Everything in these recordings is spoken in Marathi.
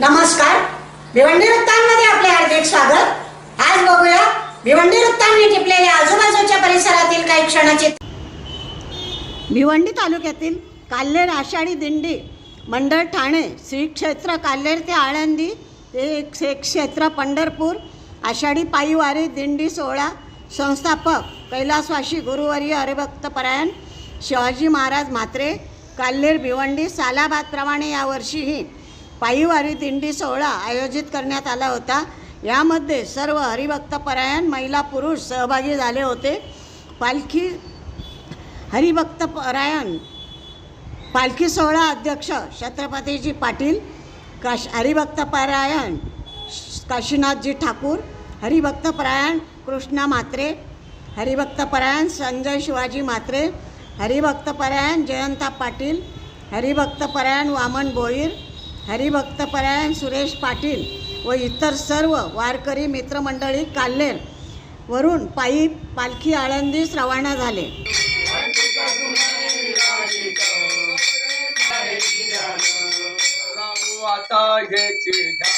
नमस्कार. भिवंडी वृत्तांमध्ये आपले हार्दिक स्वागत. आज बघूया भिवंडी वृत्तांनी टिपलेल्या आजूबाजूच्या परिसरातील काही क्षणाचे भिवंडी तालुक्यातील काल्हेर आषाढी दिंडी मंडळ ठाणे श्री क्षेत्र काल्हेर ते आळंदी ते एक क्षेत्र पंढरपूर आषाढी पायीवारी दिंडी सोहळा संस्थापक कैलासवाशी गुरुवर्य हरिभक्तपरायण शिवाजी महाराज म्हात्रे काल्हेर भिवंडी सालाबादप्रमाणे यावर्षीही पायीवारी दिंडी सोहळा आयोजित करण्यात आला होता. यामध्ये सर्व हरिभक्तपरायण महिला पुरुष सहभागी झाले होते. पालखी हरिभक्तपरायण पालखी सोहळा अध्यक्ष छत्रपतीजी पाटील काश हरिभक्तपरायण काशीनाथजी ठाकूर हरिभक्तपरायण कृष्णा म्हात्रे हरिभक्तपरायण संजय शिवाजी म्हात्रे हरिभक्तपरायण जयंता पाटील हरिभक्तपरायण वामन भोईर हरिभक्तपरायण सुरेश पाटील व इतर सर्व वारकरी मित्रमंडळी काल्हेर वरून पायी पालखी आळंदीस रवाना झाले. आता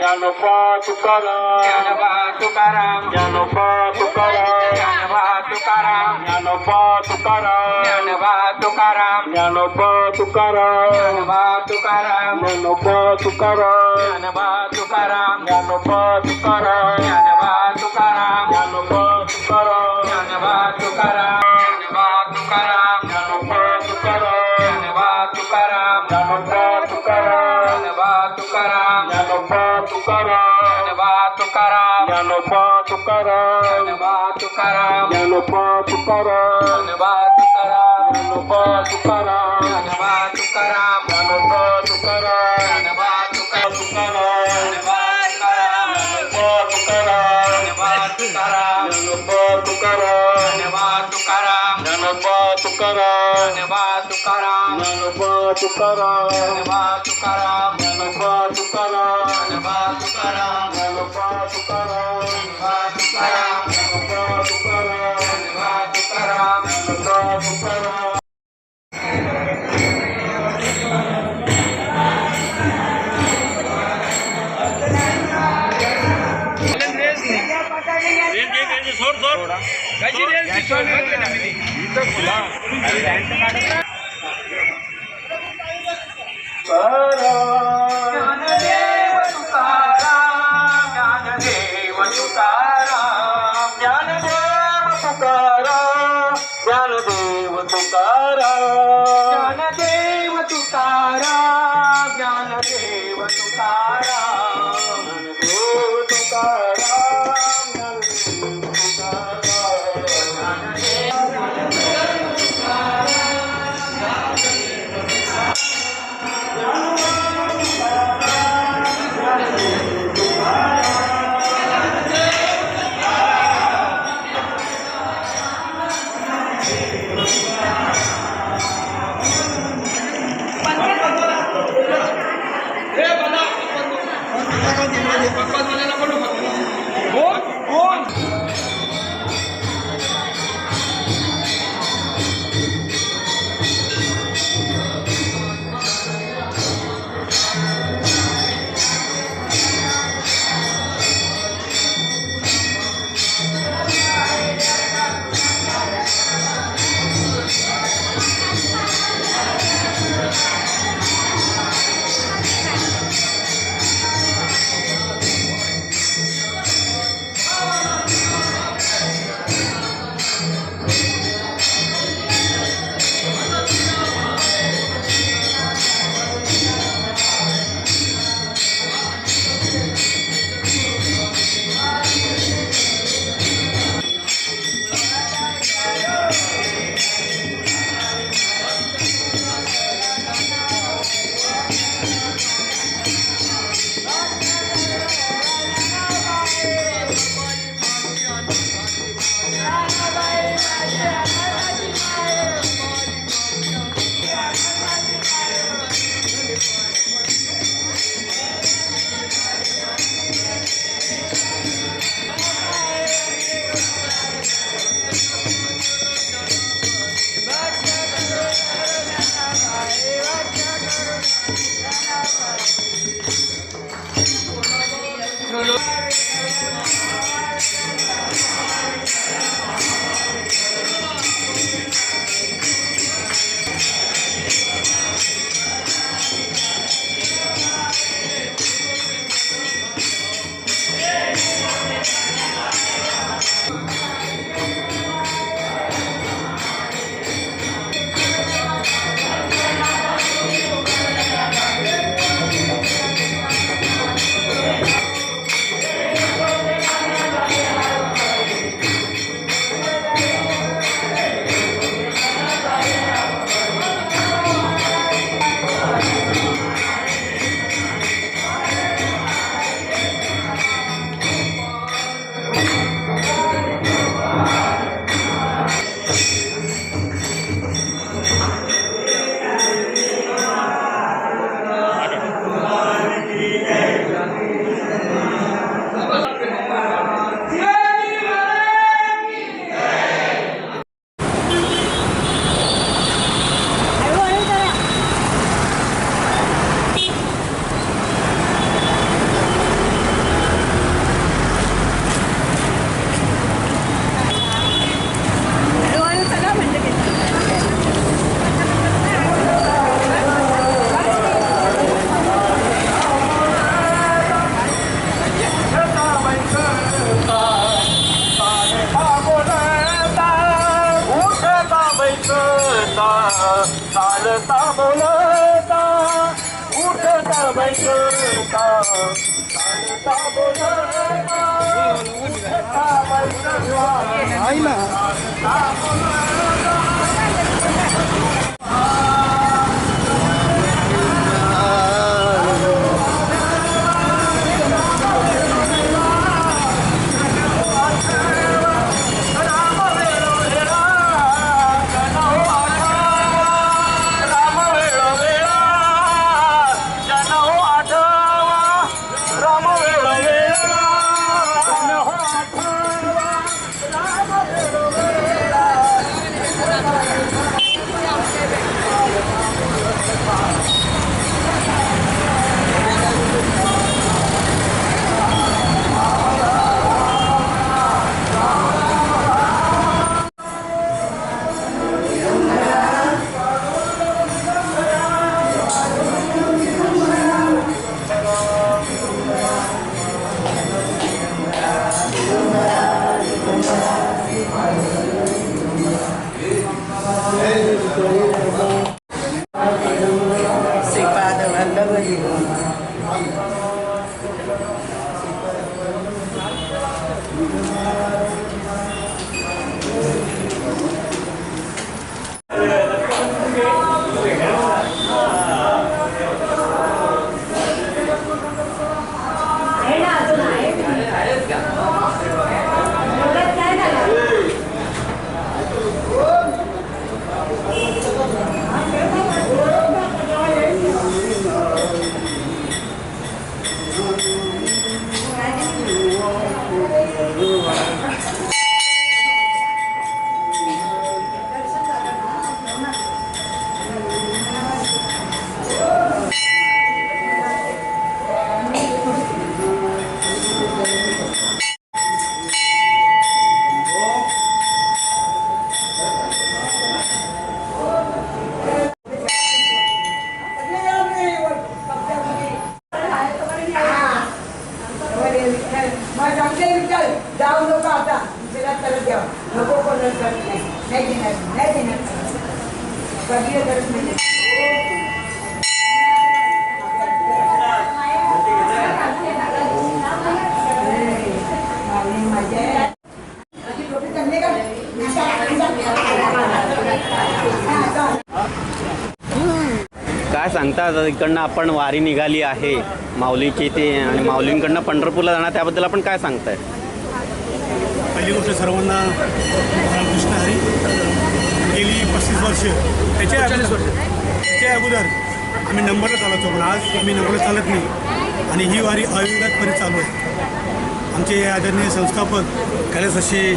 Janova Tukaram. Janova Tukaram. Janova Tukaram. Janova Tukaram. Janova Tukaram. Janova Tukaram Janova Tukaram Janova Tukaram Janova Tukaram Janova Tukaram. Dnyanoba Tukaram Dnyanoba Tukaram Dnyanoba Tukaram Dnyanoba Tukaram Dnyanoba Tukaram Dnyanoba Tukaram Tukaram Dnyanoba Tukaram Dnyanoba Tukaram Dnyanoba Tukaram Dnyanoba Tukaram Dnyanoba Tukaram Dnyanoba Tukaram Dnyanoba Tukaram Dnyanoba Tukaram Dnyanoba Tukaram Para Ay, ma. आता इकडनं आपण वारी निघाली आहे. माऊलीची ते आणि माऊलींकडनं पंढरपूरला जाणार त्याबद्दल आपण काय सांगताय? पहिली गोष्ट सर्वांना रामकृष्ण हरी. गेली पस्तीस वर्ष. त्याच्या अगोदर त्याच्या अगोदर आम्ही नंबरला चालवतो पण आज आम्ही नंबरला चालत नाही. आणि ही वारी अविरतपणे चालू आहे. आमचे आदरणीय संस्थापक कैलासशी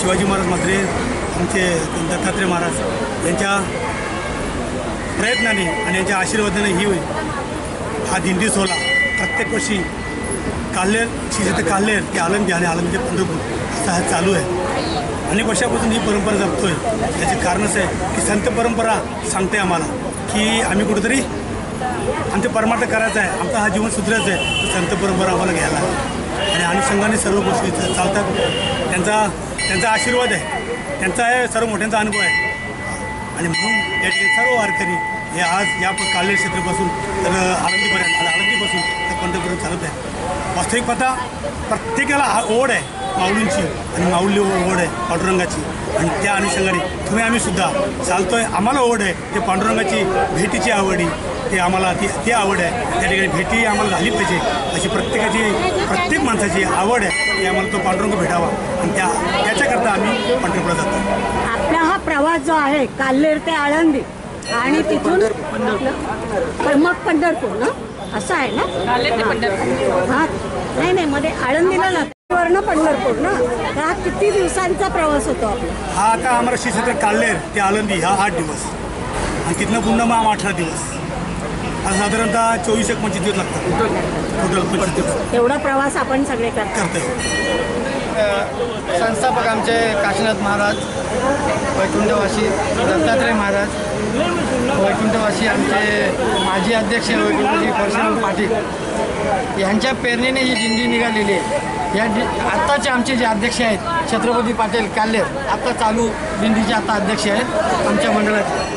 शिवाजी महाराज म्हात्रे आमचे दत्तात्रय महाराज यांच्या प्रयत्नाने आणि याच्या आशीर्वादाने ही होईल. हा दिंडी सोहळा प्रत्येक वर्षी काल्हेर श्री ते काल्हेर ते आळंदी आणि आळंदी पंढरपूर असा हा चालू आहे. अनेक वर्षापासून ही परंपरा जपतोय. त्याचे कारण असं आहे की संत परंपरा सांगते आम्हाला की आम्ही कुठेतरी आमचं परमार्थ करायचा आहे. आमचा हा जीवन सुधारायचं आहे. तर संत परंपरा आम्हाला घ्यायला आणि अनुषंगाने सर्व गोष्टी चालतात. त्यांचा त्यांचा आशीर्वाद आहे. त्यांचा आहे सर्व मोठ्यांचा अनुभव आहे. आणि म्हणून या ठिकाणी सर्व वारकरी हे आज या प- क्षेत्रापासून तर आळंदीपर्यंत आळंदीपासून तर पंढरपूरपर्यंत चालत आहे. वास्तविक पता प्रत्येकाला हा ओढ आहे माऊलींची आणि माऊली ओढ आहे पांडुरंगाची. आणि त्या अनुषंगाने तुम्ही आम्ही सुद्धा चालतोय. आम्हाला ओढ आहे ते पांडुरंगाची भेटीची आवडी ते आम्हाला ती ती आवड आहे. त्या ठिकाणी भेटी आम्हाला झाली पाहिजे. अशी प्रत्येकाची माणसाची आवड आहे की आम्हाला तो पांडुरंग भेटावा. आणि त्या त्याच्याकरता आम्ही पंढरपूरला जातो. आपला हा प्रवास जो आहे काल्हेर ते आळंदी आणि तिथून पण मग पंढरपूर ना? असं आहे ना? हा. नाही नाही मध्ये आळंदीला वरनं पंढरपूर ना? तर हा किती दिवसांचा प्रवास होतो आपला? हा आता आम्हाला क्षेत्र काल्हेर ते आळंदी हा आठ दिवस. आणि तिथनं पुन्हा मग अठरा दिवस. हा साधारणतः चोवीस एक पंचवीस दिवस लागतात. टोटल पंचवीस दिवस. एवढा प्रवास आपण सगळे करतो. संस्थापक आमचे काशीनाथ महाराज वैकुंठवासी दत्तात्रय महाराज वैकुंठवासी आमचे माजी अध्यक्ष वैकुंठजी परशुराम पाटील. यांच्या प्रेरणेने ही दिंडी निघालेली आहे. या दि आत्ताचे आमचे जे अध्यक्ष आहेत छत्रपती पाटील काल्हेर आत्ता चालू दिंडीचे आता अध्यक्ष आहेत आमच्या मंडळाचे.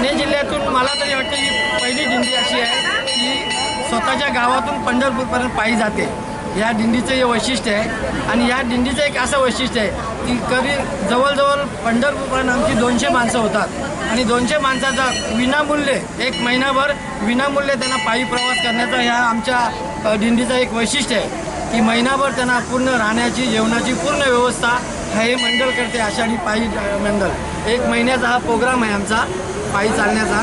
ठाणे जिल्ह्यातून मला तरी वाटतं की पहिली दिंडी अशी आहे की स्वतःच्या गावातून पंढरपूरपर्यंत पायी जाते. या दिंडीचं हे वैशिष्ट्य आहे. आणि या दिंडीचं एक असं वैशिष्ट्य आहे की कधी जवळजवळ पंढरपूरपर्यंत आमची दोनशे माणसं होतात. आणि दोनशे माणसाचा विनामूल्य एक महिनाभर विनामूल्य त्यांना पायी प्रवास करण्याचा ह्या आमच्या दिंडीचं एक वैशिष्ट्य आहे. की महिनाभर त्यांना पूर्ण राहण्याची जेवणाची पूर्ण व्यवस्था हे मंडळ करते आषाढी पायी मंडळ एक महिन्याचा हा प्रोग्राम आहे आमचा. पायी चालण्याचा.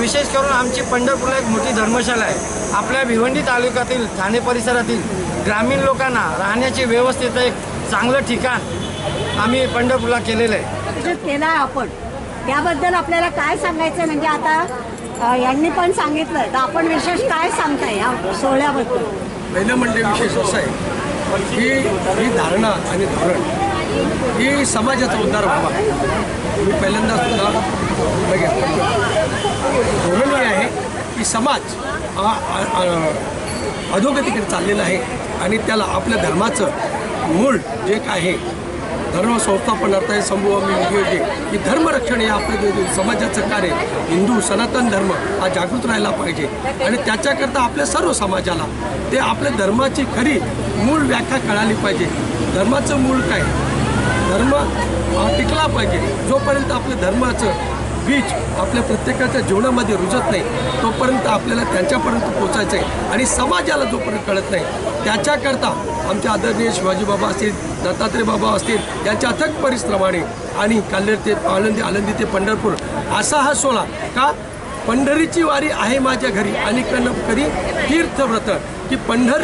विशेष करून आमची पंढरपूरला एक मोठी धर्मशाला आहे. आपल्या भिवंडी तालुक्यातील ठाणे परिसरातील ग्रामीण लोकांना राहण्याची व्यवस्थेचं एक चांगलं ठिकाण आम्ही पंढरपूरला केलेलं आहे. केला आपण त्याबद्दल आपल्याला काय सांगायचं म्हणजे आता यांनी पण सांगितलं तर आपण विशेष काय सांगताय या सोहळ्याबद्दल? पहिलं म्हणजे विशेष असं आहे की ही धारणा आणि धोरण ही समाजाचा उद्धार व्हावा. मी पहिल्यांदा सुद्धा बघितलं धोरण हे आहे की समाज हा अधोगतीकडे चाललेला आहे आणि त्याला आपल्या धर्माचं मूळ जे काय आहे धर्म संस्थापनार्थ आहे समूह की धर्मरक्षण हे आपलं समाजाचं कार्य हिंदू सनातन धर्म हा जागृत राहायला पाहिजे. आणि त्याच्याकरता आपल्या सर्व समाजाला ते आपल्या धर्माची खरी मूळ व्याख्या कळाली पाहिजे. धर्माचं मूळ काय? धर्म टिकला पाहिजे. जोपर्यंत आपल्या धर्माचं बीज आपल्या प्रत्येकाच्या जीवनामध्ये रुजत नाही तोपर्यंत आपल्याला त्यांच्यापर्यंत पोचायचं आहे आणि समाजाला जोपर्यंत कळत नाही त्याच्याकरता आमच्या आदरणीय शिवाजीबाबा असतील दत्तात्रय बाबा असतील यांच्या अथक परिश्रमाने आणि काल्हेर ते आळंदी आळंदी ते पंढरपूर असा हा सोहळा का? पंढरीची वारी आहे माझ्या घरी आणि कधी तीर्थव्रत की पंढर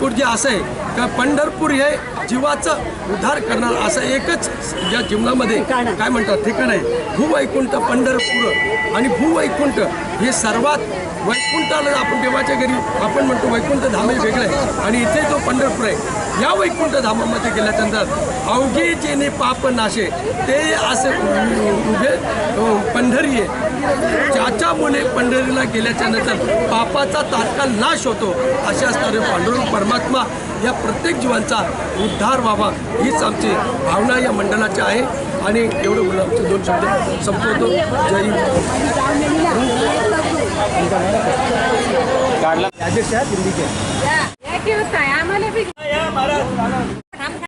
जे असं आहे का पंढरपूर हे जीवाचं उद्धार करणार असं एकच ज्या जीवनामध्ये. काय म्हणतात? ठिकाण आहे. भूवैकुंठ पंढरपूर आणि भूवैकुंठ हे सर्वात वैकुंठाला आपण देवाच्या घरी आपण म्हणतो वैकुंठ धाम हे वेगळं आहे. आणि इथे जो पंढरपूर आहे या वैकुंठ धामामध्ये गेल्याच्यानंतर अवघे जेने पाप नाशे ते असे उभे पंढरी आहे ज्याच्या मुले पंढरीला गेल्याच्यानंतर पापाचा तात्काळ नाश होतो असे असणारे पांडुरंग परमात्मा या प्रत्येक जीवांचा उद्धार व्हावा हीच आमची भावना या मंडळाची आहे. आणि एवढं बोलून आमचे दोन शब्द संपवतो. जय हिंद. अध्यक्ष दिंडीचे आम्हाला महाराज